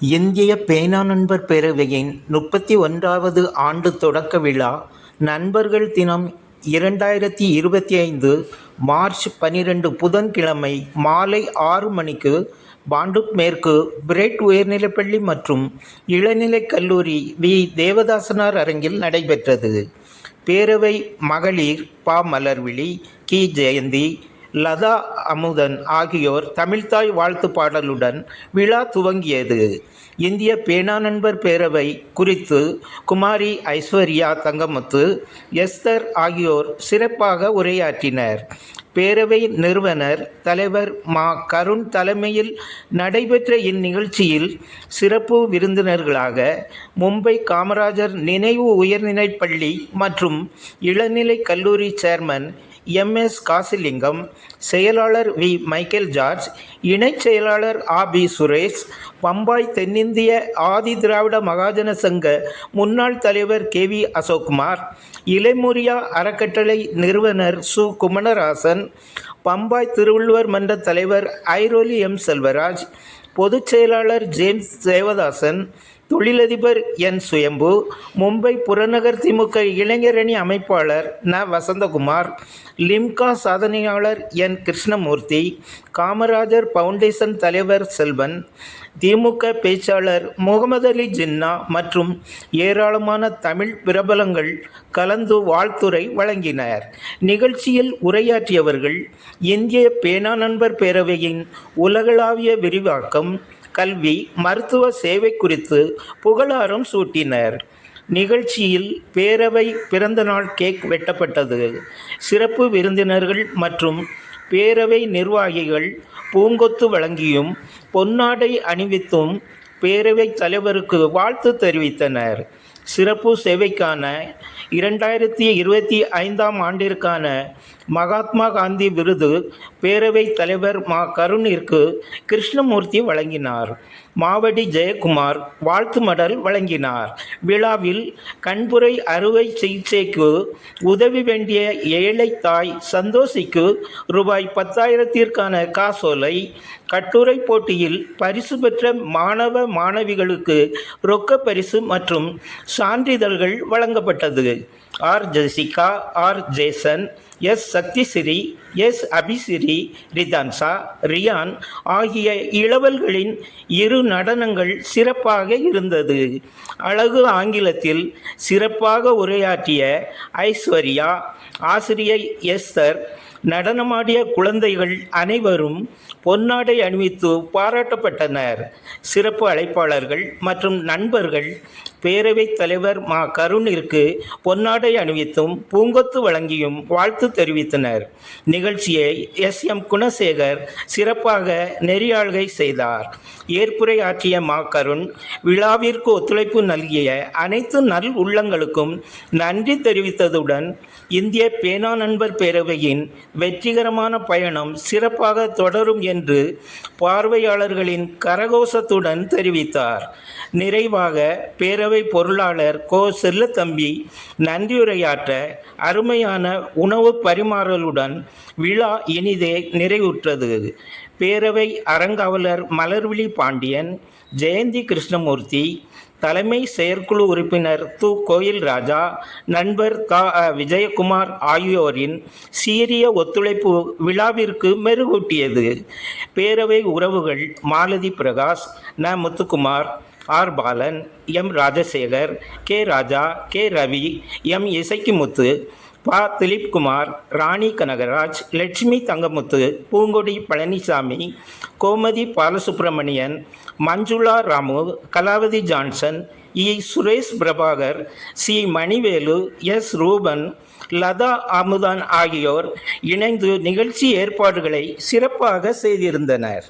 இந்திய பேனா நண்பர் பேரவையின் முப்பத்தி ஒன்றாவது ஆண்டு தொடக்க விழா நண்பர்கள் தினம் இரண்டாயிரத்தி இருபத்தி ஐந்து மார்ச் பனிரெண்டு புதன்கிழமை மாலை ஆறு மணிக்கு பாண்டுப் மேற்கு பிரெட் உயர்நிலைப்பள்ளி மற்றும் இளநிலைக் கல்லூரி வி. தேவதாசனார் அரங்கில் நடைபெற்றது. பேரவை மகளிர் பா. மலர்விழி கி. ஜெயந்தி லதா அமுதன் ஆகியோர் தமிழ்தாய் வாழ்த்து பாடலுடன் விழா துவங்கியது. இந்திய பேனா நண்பர் பேரவை குறித்து குமாரி ஐஸ்வர்யா தங்கமுத்து எஸ்தர் ஆகியோர் சிறப்பாக உரையாற்றினர். பேரவை நிறுவனர் தலைவர் மா கருண் தலைமையில் நடைபெற்ற இந்நிகழ்ச்சியில் சிறப்பு விருந்தினர்களாக மும்பை காமராஜர் நினைவு உயர்நிலைப்பள்ளி மற்றும் இளநிலை கல்லூரி சேர்மன் எம்எஸ் காசிலிங்கம் செயலாளர் வி. மைக்கேல் ஜார்ஜ் இணைச் செயலாளர் ஆ. பி. சுரேஷ் பம்பாய் தென்னிந்திய ஆதி திராவிட மகாஜன சங்க முன்னாள் தலைவர் கே. வி. அசோக்குமார் இளைமுரியா அறக்கட்டளை நிறுவனர் சு. குமணராசன் பம்பாய் திருவள்ளுவர் மன்ற தலைவர் ஐரோலி எம். செல்வராஜ் பொதுச் செயலாளர் ஜேம்ஸ் தேவதாசன் தொழிலதிபர் என். சுயம்பு மும்பை புறநகர் திமுக இளைஞரணி அமைப்பாளர் ந. வசந்தகுமார் லிம்கா சாதனையாளர் என். கிருஷ்ணமூர்த்தி காமராஜர் ஃபவுண்டேஷன் தலைவர் செல்வன் திமுக பேச்சாளர் முகமது அலி ஜின்னா மற்றும் ஏராளமான தமிழ் பிரபலங்கள் கலந்து வாழ்த்துரை வழங்கினர். நிகழ்ச்சியில் உரையாற்றியவர்கள் இந்திய பேனா நண்பர் பேரவையின் உலகளாவிய விரிவாக்கம் கல்வி மருத்துவ சேவை குறித்து புகழாரம் சூட்டினர். நிகழ்ச்சியில் பேரவை பிறந்தநாள் கேக் வெட்டப்பட்டது. சிறப்பு விருந்தினர்கள் மற்றும் பேரவை நிர்வாகிகள் பூங்கொத்து வழங்கியும் பொன்னாடை அணிவித்தும் பேரவைத் தலைவருக்கு வாழ்த்து தெரிவித்தனர். சிறப்பு சேவைக்கான இரண்டாயிரத்தி இருபத்தி ஐந்தாம் ஆண்டிற்கான மகாத்மா காந்தி விருது பேரவைத் தலைவர் மா கருணிற்கு கிருஷ்ணமூர்த்தி வழங்கினார். மாவடி ஜெயக்குமார் வாழ்த்து மடல் வழங்கினார். விழாவில் கண்புரை அறுவை சிகிச்சைக்கு உதவி வேண்டிய ஏழை தாய் சந்தோஷிக்கு ரூபாய் பத்தாயிரத்திற்கான காசோலை கட்டுரை போட்டியில் பரிசு பெற்ற மாணவ மாணவிகளுக்கு ரொக்க பரிசு மற்றும் சான்றிதழ்கள் வழங்கப்பட்டது. R. Jessica R. Jason S. Sakthisiri S. Abisiri Ridhansa Ryan ஆகிய இளவல்களின் இரு நடனங்கள் சிறப்பாக இருந்தது. அழகு ஆங்கிலத்தில் சிறப்பாக உரையாற்றிய ஐஸ்வர்யா ஆசிரியை எஸ்தர் நடனமாடிய குழந்தைகள் அனைவரும் பொன்னாடை அணிவித்து பாராட்டப்பட்டனர். சிறப்பு அழைப்பாளர்கள் மற்றும் நண்பர்கள் பேரவைத் தலைவர் மா கருணிற்கு பொன்னாடை அணிவித்தும் பூங்கொத்து வழங்கியும் வாழ்த்து தெரிவித்தனர். நிகழ்ச்சியை எஸ். எம். குணசேகர் சிறப்பாக நெறியாள்கை செய்தார். ஏற்புரை ஆற்றிய மா கருண் விழாவிற்கு ஒத்துழைப்பு நல்கிய அனைத்து நல் உள்ளங்களுக்கும் நன்றி தெரிவித்ததுடன் இந்திய பேனா நண்பர் பேரவையின் வெற்றிகரமான பயணம் சிறப்பாக தொடரும் என்று பார்வையாளர்களின் கரகோஷத்துடன் தெரிவித்தார். நிறைவாக பேரவை பொருளாளர் கோ செல்லத்தம்பி நன்றியுரையாற்ற அருமையான உணவு பரிமாறலுடன் விழா இனிதே நிறைவுற்றது. பேரவை அறங்காவலர் மலர்விழி பாண்டியன் ஜெயந்தி கிருஷ்ணமூர்த்தி தலைமை செயற்குழு உறுப்பினர் து. கோயில் ராஜா நண்பர் க. அ. விஜயகுமார் ஆகியோரின் சீரிய ஒத்துழைப்பு விழாவிற்கு மெருகூட்டியது. பேரவை உறவுகள் மாலதி பிரகாஷ் ந. Muthukumar R Balan M. Rajasekar K. Raja K. Ravi M. Isaikumuthu பா. திலீப்குமார் ராணி கனகராஜ் லட்சுமி தங்கமுத்து பூங்கொடி பழனிசாமி கோமதி பாலசுப்ரமணியன் மஞ்சுளா ராமு கலாவதி ஜான்சன் இ. சுரேஷ் பிரபாகர் சி. மணிவேலு எஸ். ரூபன் லதா அமுதான் ஆகியோர் இணைந்து நிகழ்ச்சி ஏற்பாடுகளை சிறப்பாக செய்திருந்தனர்.